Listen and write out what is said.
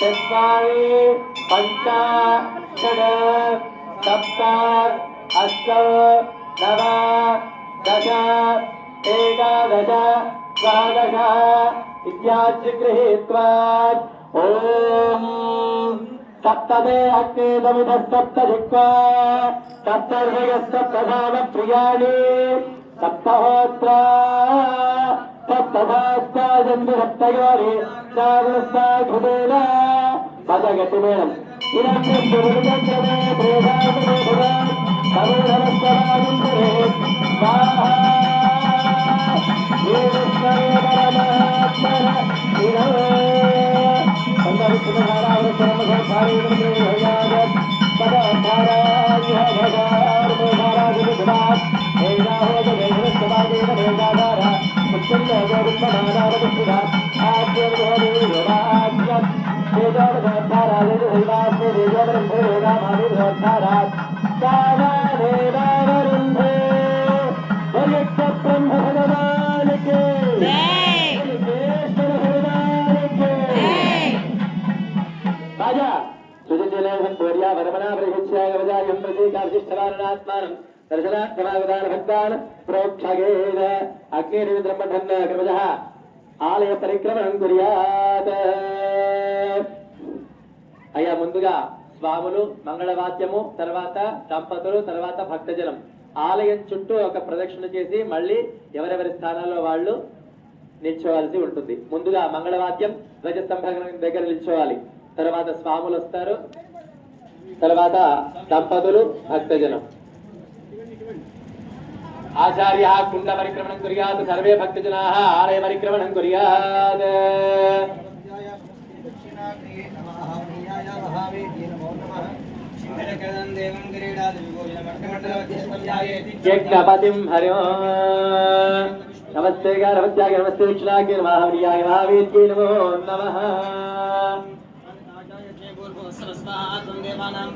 चत्वारि पञ्च षड् सप्त अष्ट नव दश एकादश द्वादश इत्यादि गृहीत्वा ॐ सप्तमे अग्नेदमिदः सप्त जिह्वा सप्तर्षयस्तप्तधामप्रियाणि सप्तहोत्रा தபாஸ்தாஜந்திரத்தயோரி சாகுலஸ்தாகுபேன பதகட்டு மேடம் இரண்டு புருடச்சமே பிரேதாகுமே புரம் கருணமஸ்தராகுந்தரே சாஹா பதா பாராய Tara, వరమణా దర్శనాత్మనాగదాన భక్తాన్ ప్రోక్షగేన క్రమజ ఆలయ పరిక్రమణం కుర్యాత్ అయ్యా ముందుగా స్వాములు మంగళవాద్యము తర్వాత దంపతులు తర్వాత భక్తజనం ఆలయం చుట్టూ ఒక ప్రదక్షిణ చేసి మళ్ళీ ఎవరెవరి స్థానాల్లో వాళ్ళు నిల్చోవాల్సి ఉంటుంది. ముందుగా మంగళవాద్యం ధ్వజస్తంభం దగ్గర నిల్చోవాలి. తర్వాత స్వాములు వస్తారు. తర్వాత దంపతులు భక్తజనం. ఆచార్య కుండ పరిక్రమణం కురయాత్ సర్వే భక్తజనా ఆలయ పరిక్రమణం కురయాత్. యజ్ఞపతిం హరో. నమస్తే నమస్యాగ నమస్తే దక్షిణాగ్ని మహావీర్యాయ మహావీర్యై నమో నమః. దేవానాం